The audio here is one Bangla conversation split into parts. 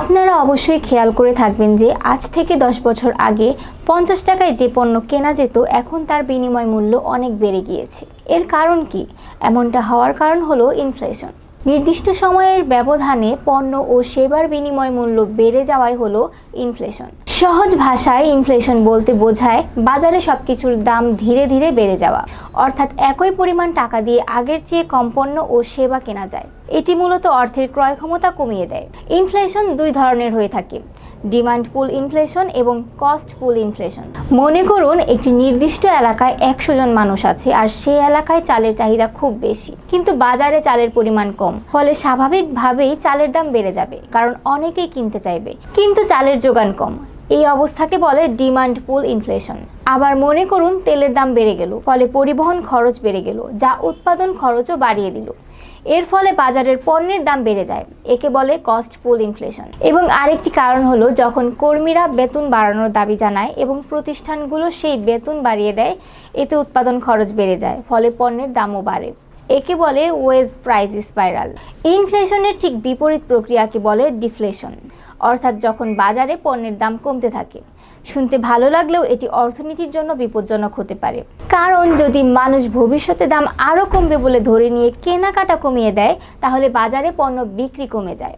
আপনারা অবশ্যই খেয়াল করে থাকবেন যে আজ থেকে দশ বছর আগে পঞ্চাশ টাকায় যে পণ্য কেনা যেত, এখন তার বিনিময় মূল্য অনেক বেড়ে গিয়েছে। এর কারণ কি? এমনটা হওয়ার কারণ হলো ইনফ্লেশন নির্দিষ্ট সময়ের ব্যবধানে পণ্য ও সেবার বিনিময় মূল্য বেড়ে যাওয়াই হলো ইনফ্লেশন সহজ ভাষায় ইনফ্লেশন বলতে বোঝায় বাজারে সবকিছুর দাম ধীরে ধীরে বেড়ে যাওয়া। অর্থাৎ একই পরিমাণ টাকা দিয়ে আগের চেয়ে কম পণ্য ও সেবা কেনা যায়। এটি মূলত অর্থের ক্রয় ক্ষমতা কমিয়ে দেয়। ইনফ্লেশন দুই ধরনের হয়ে থাকে। ডিমান্ড পুল ইনফ্লেশন এবং কস্ট পুল ইনফ্লেশন মনে করুন, একটি নির্দিষ্ট এলাকায় একশো জন মানুষ আছে আর সেই এলাকায় চালের চাহিদা খুব বেশি। কিন্তু বাজারে চালের পরিমাণ কম। ফলে স্বাভাবিকভাবেই চালের দাম বেড়ে যাবে, কারণ অনেকেই কিনতে চাইবে। কিন্তু চালের যোগান কম। এই অবস্থাকে বলে ডিমান্ড পুল ইনফ্লেশন। আবার মনে করুন, তেলের দাম বেড়ে গেল, ফলে পরিবহন খরচ বেড়ে গেল, যা উৎপাদন খরচও বাড়িয়ে দিল। এর ফলে বাজারের পণ্যের দাম বেড়ে যায়, একে বলে কস্ট পুল ইনফ্লেশন এবং আরেকটি কারণ হলো, যখন কর্মীরা বেতন বাড়ানোর দাবি জানায় এবং প্রতিষ্ঠানগুলো সেই বেতন বাড়িয়ে দেয়, এতে উৎপাদন খরচ বেড়ে যায়, ফলে পণ্যের দামও বাড়ে। একে বলে ওয়েজ প্রাইস স্পাইরাল ইনফ্লেশনের ঠিক বিপরীত প্রক্রিয়াকে বলে ডিফ্লেশন অর্থাৎ যখন বাজারে পণ্যের দাম কমতে থাকে। শুনতে ভালো লাগলেও এটি অর্থনীতির জন্য বিপজ্জনক হতে পারে। কারণ যদি মানুষ ভবিষ্যতে দাম আরও কমবে বলে ধরে নিয়ে কেনাকাটা কমিয়ে দেয়, তাহলে বাজারে পণ্য বিক্রি কমে যায়।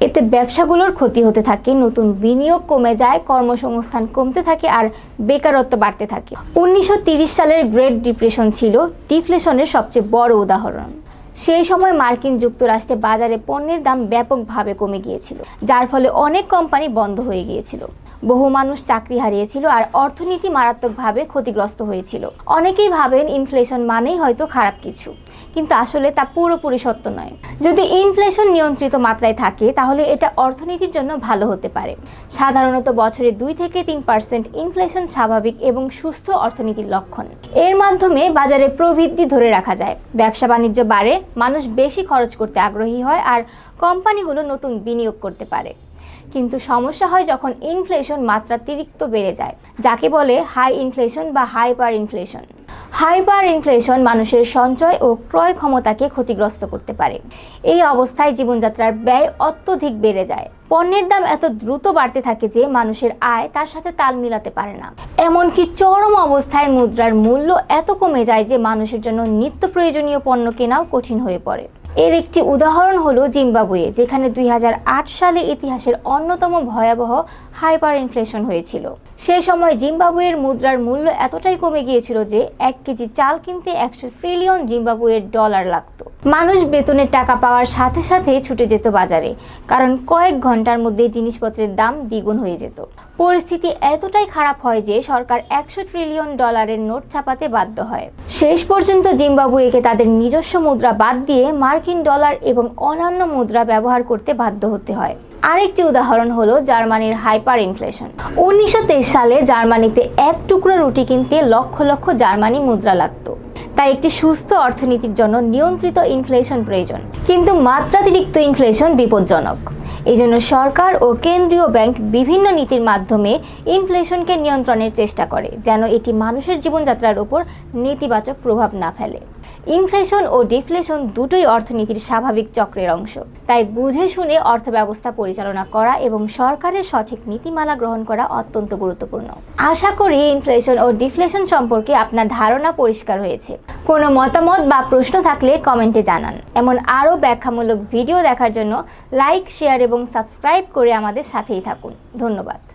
এতে ব্যবসাগুলোর ক্ষতি হতে থাকে, নতুন বিনিয়োগ কমে যায়, কর্মসংস্থান কমতে থাকে আর বেকারত্ব বাড়তে থাকে। উনিশশো সালের গ্রেট ডিপ্রেশন ছিল ডিফ্লেশনের সবচেয়ে বড় উদাহরণ। সেই সময় মার্কিন যুক্তরাষ্ট্রে বাজারে পণ্যের দাম ব্যাপকভাবে কমে গিয়েছিল, যার ফলে অনেক কোম্পানি বন্ধ হয়ে গিয়েছিল। বহু মানুষ চাকরি হারিয়েছিল আর অর্থনীতি মারাত্মকভাবে ক্ষতিগ্রস্ত হয়েছিল। অনেকেই ভাবেন ইনফ্লেশন মানেই হয়তো খারাপ কিছু, কিন্তু আসলে তা পুরোপুরি সত্য নয়। যদি ইনফ্লেশন নিয়ন্ত্রিত মাত্রায় থাকে, তাহলে এটা অর্থনীতির জন্য ভালো হতে পারে। সাধারণত বছরে দুই থেকে তিন পার্সেন্ট ইনফ্লেশন স্বাভাবিক এবং সুস্থ অর্থনীতির লক্ষণ। এর মাধ্যমে বাজারে প্রবৃদ্ধি ধরে রাখা যায়। ব্যবসা বাণিজ্য বাড়ে, মানুষ বেশি খরচ করতে আগ্রহী হয় আর কোম্পানিগুলো নতুন বিনিয়োগ করতে পারে। কিন্তু সমস্যা হয় যখন ইনফ্লেশন মাত্রাতিরিক্ত বেড়ে যায়, যাকে বলে হাই ইনফ্লেশন বা হাইপার ইনফ্লেশন হাইপার ইনফ্লেশন মানুষের সঞ্চয় ও ক্রয় ক্ষমতাকে ক্ষতিগ্রস্ত করতে পারে। এই অবস্থায় জীবনযাত্রার ব্যয় অত্যধিক বেড়ে যায়। পণ্যের দাম এত দ্রুত বাড়তে থাকে যে মানুষের আয় তার সাথে তাল মিলাতে পারে না। এমনকি চরম অবস্থায় মুদ্রার মূল্য এত কমে যায় যে মানুষের জন্য নিত্য প্রয়োজনীয় পণ্য কেনাও কঠিন হয়ে পড়ে। এর একটি উদাহরণ হলো জিম্বাবুয়ে, যেখানে দুই হাজার আট সালে ইতিহাসের অন্যতম ভয়াবহ হাইপার ইনফ্লেশন হয়েছিল। সে সময় জিম্বাবুয়ের মুদ্রার মূল্য এতটাই কমে গিয়েছিল যে এক কেজি চাল কিনতে একশো ট্রিলিয়ন জিম্বাবুয়ের ডলার লাগতো। মানুষ বেতনের টাকা পাওয়ার সাথে সাথে ছুটে যেত বাজারে, কারণ কয়েক ঘণ্টার মধ্যে জিনিসপত্রের দাম দ্বিগুণ হয়ে যেত। পরিস্থিতি এতটাই খারাপ হয় যে সরকার একশো ট্রিলিয়ন ডলারের নোট ছাপাতে বাধ্য হয়। শেষ পর্যন্ত জিম্বাবুয়েকে তাদের নিজস্ব মুদ্রা বাদ দিয়ে মার্কিন ডলার এবং অন্যান্য মুদ্রা ব্যবহার করতে বাধ্য হতে হয়। আরেকটি উদাহরণ হলো জার্মানির হাইপার ইনফ্লেশন উনিশশো তেইশ সালে জার্মানিতে এক টুকরো রুটি কিনতে লক্ষ লক্ষ জার্মানি মুদ্রা লাগতো। তাই একটি সুস্থ অর্থনীতির জন্য নিয়ন্ত্রিত ইনফ্লেশন প্রয়োজন, কিন্তু মাত্রাতিরিক্ত ইনফ্লেশন বিপজ্জনক। এই জন্য সরকার ও কেন্দ্রীয় ব্যাংক বিভিন্ন নীতির মাধ্যমে ইনফ্লেশনকে নিয়ন্ত্রণের চেষ্টা করে, যেন এটি মানুষের জীবনযাত্রার উপর নেতিবাচক প্রভাব না ফেলে। ইনফ্লেশন ও ডিফ্লেশন দুটোই অর্থনীতির স্বাভাবিক চক্রের অংশ। তাই বুঝে শুনে অর্থ ব্যবস্থা পরিচালনা করা এবং সরকারের সঠিক নীতিমালা গ্রহণ করা অত্যন্ত গুরুত্বপূর্ণ। আশা করি ইনফ্লেশন ও ডিফ্লেশন সম্পর্কে আপনার ধারণা পরিষ্কার হয়েছে। কোনো মতামত বা প্রশ্ন থাকলে কমেন্টে জানান। এমন আরও ব্যাখ্যামূলক ভিডিও দেখার জন্য লাইক, শেয়ার এবং সাবস্ক্রাইব করে আমাদের সাথেই থাকুন। ধন্যবাদ।